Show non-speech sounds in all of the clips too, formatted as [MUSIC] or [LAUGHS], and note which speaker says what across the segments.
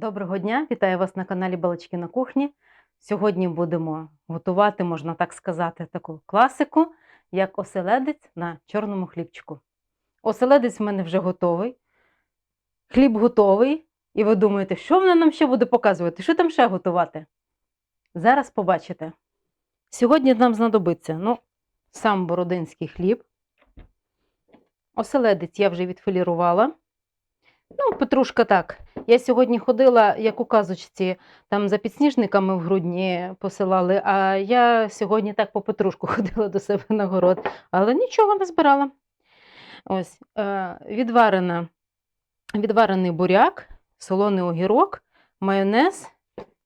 Speaker 1: Доброго дня, вітаю вас на каналі Балачки на кухні. Сьогодні будемо готувати, можна так сказати, таку класику, як оселедець на чорному хлібчику. Оселедець в мене вже готовий, хліб готовий. І ви думаєте, що вона нам ще буде показувати? Що там ще готувати? Зараз побачите. Сьогодні нам знадобиться ну, сам бородинський хліб. Оселедець я вже відфілірувала. Ну, петрушка так. Я сьогодні ходила, як у казочці, там за підсніжниками в грудні посилали, а я сьогодні так по петрушку [LAUGHS] ходила до себе на город, але нічого не збирала. Ось, е, відварена, відварений буряк, солоний огірок, майонез,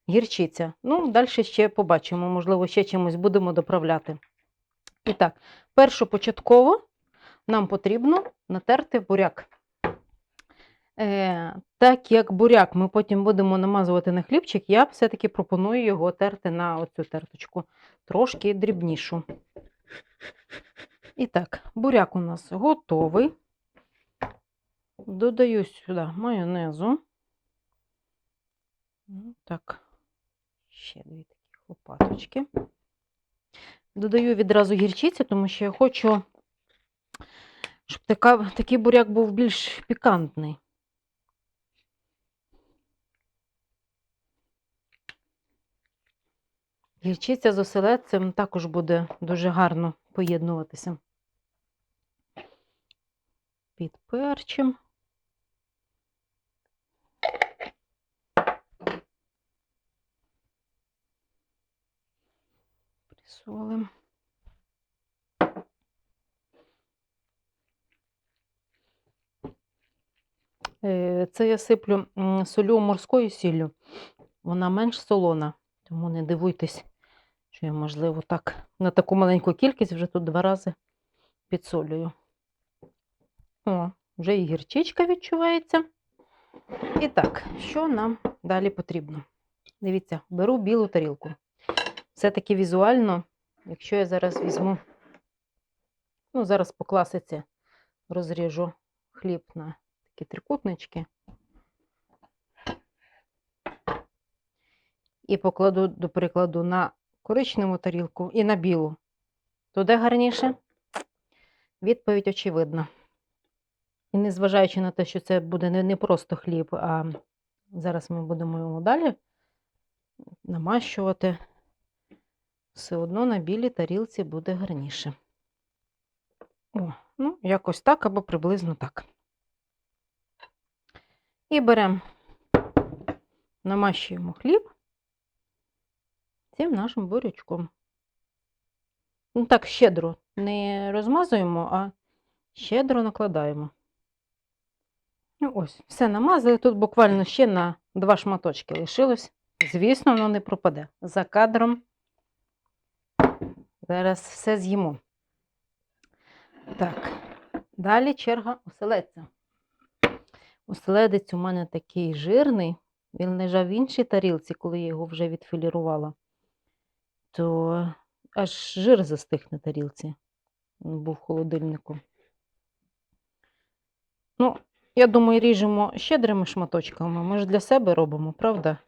Speaker 1: гірчиця. Ну, далі ще побачимо, можливо, ще чимось будемо доправляти. І так, першопочатково нам потрібно натерти буряк. Е, так як буряк ми потім будемо намазувати на хлібчик, я все-таки пропоную його терти на оцю терточку, трошки дрібнішу. І так, буряк у нас готовий. Додаю сюди майонезу. Ну, Так, ще дві такі лопаточки. Додаю відразу гірчиці, тому що я хочу, щоб така, такий буряк був більш пікантний. Гірчиця з оселедцем також буде дуже гарно поєднуватися. Підперчим. Присолим. Е, Це я сиплю солю морською сіллю. Вона менш солона, тому не дивуйтесь, що я, можливо, так на таку маленьку кількість вже тут два рази підсолюю. О, вже і гірчичка відчувається. І так, що нам далі потрібно? Дивіться, беру білу тарілку. Все-таки візуально, якщо я зараз візьму, ну, зараз по класиці розріжу хліб на такі трикутнички. І покладу, до прикладу, на коричневу тарілку і на білу. То де гарніше? Відповідь очевидна. І незважаючи на те, що це буде не просто хліб, а зараз ми будемо його далі намащувати, все одно на білій тарілці буде гарніше. О, ну, якось так або приблизно так. І беремо, намащуємо хліб цим нашим бурячком. Ну так, щедро не розмазуємо, а щедро накладаємо. Ну, ось, все намазали. Тут буквально ще на два шматочки лишилось. Звісно, воно не пропаде. За кадром. Зараз все з'їмо. Так, далі черга оселедця. Оселедець у мене такий жирний. Він лежав в іншій тарілці, коли я його вже відфілірувала. То аж жир застиг на тарілці. Був в холодильнику. Ну, я думаю, ріжемо щедрими шматочками. Ми ж для себе робимо, правда?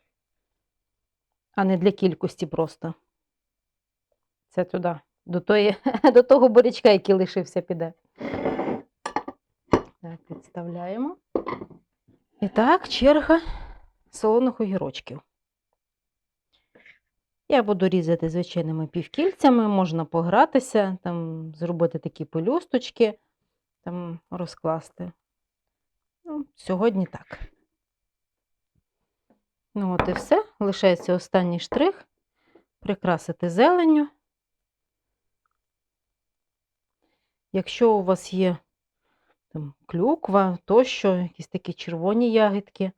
Speaker 1: А не для кількості просто. Це туди, до, тої, [LAUGHS] до того бурячка, який лишився, піде. Так, підставляємо. І так, черга солоних огірочків. Я буду різати звичайними півкільцями, можна погратися, там, зробити такі пелюсточки, там, розкласти. Ну, сьогодні так. Ну, от і все. Лишається останній штрих. Прикрасити зеленню. Якщо у вас є там, клюква, тощо, якісь такі червоні ягідки,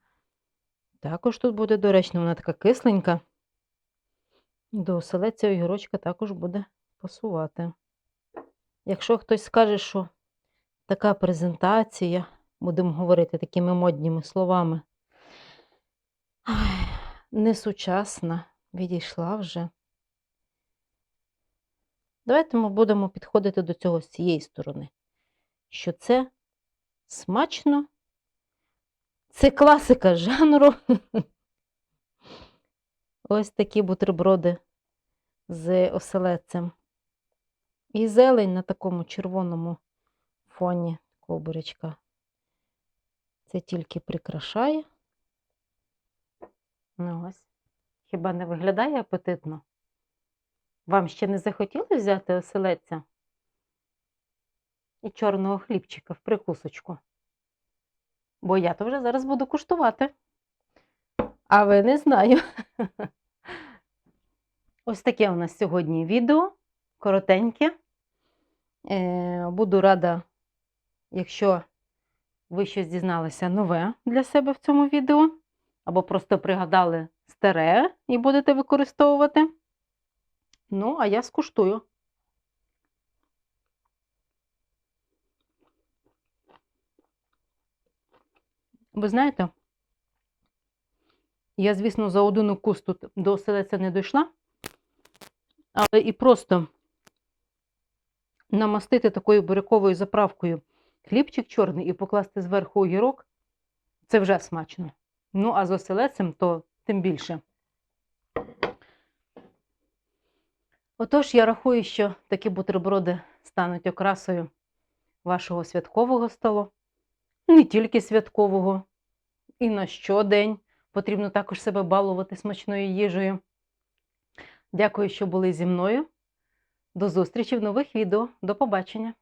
Speaker 1: також тут буде доречно, вона така кисленька. До оселедця огірочка також буде пасувати. Якщо хтось скаже, що така презентація, будемо говорити такими модніми словами, несучасна, відійшла вже. Давайте ми будемо підходити до цього з цієї сторони, що це смачно, це класика жанру. [LAUGHS] Ось такі бутерброди з оселедцем. І зелень на такому червоному фоні кобуречка. Це тільки прикрашає. Ну ось. Хіба не виглядає апетитно? Вам ще не захотіли взяти оселедця? І чорного хлібчика в прикусочку? Бо я то вже зараз буду куштувати. А ви не знаю. [LAUGHS] Ось таке у нас сьогодні відео, коротеньке. Е, Буду рада, якщо ви щось дізналися нове для себе в цьому відео, або просто пригадали старе і будете використовувати. Ну, а я скуштую. Ви знаєте, я, звісно, за один укус тут до оселедця не дійшла, але і просто намастити такою буряковою заправкою хлібчик чорний і покласти зверху огірок це вже смачно. Ну, а з оселедцем то тим більше. Отож, я рахую, що такі бутерброди стануть окрасою вашого святкового столу. Не тільки святкового, і на щодень потрібно також себе балувати смачною їжею. Дякую, що були зі мною. До зустрічі в нових відео. До побачення!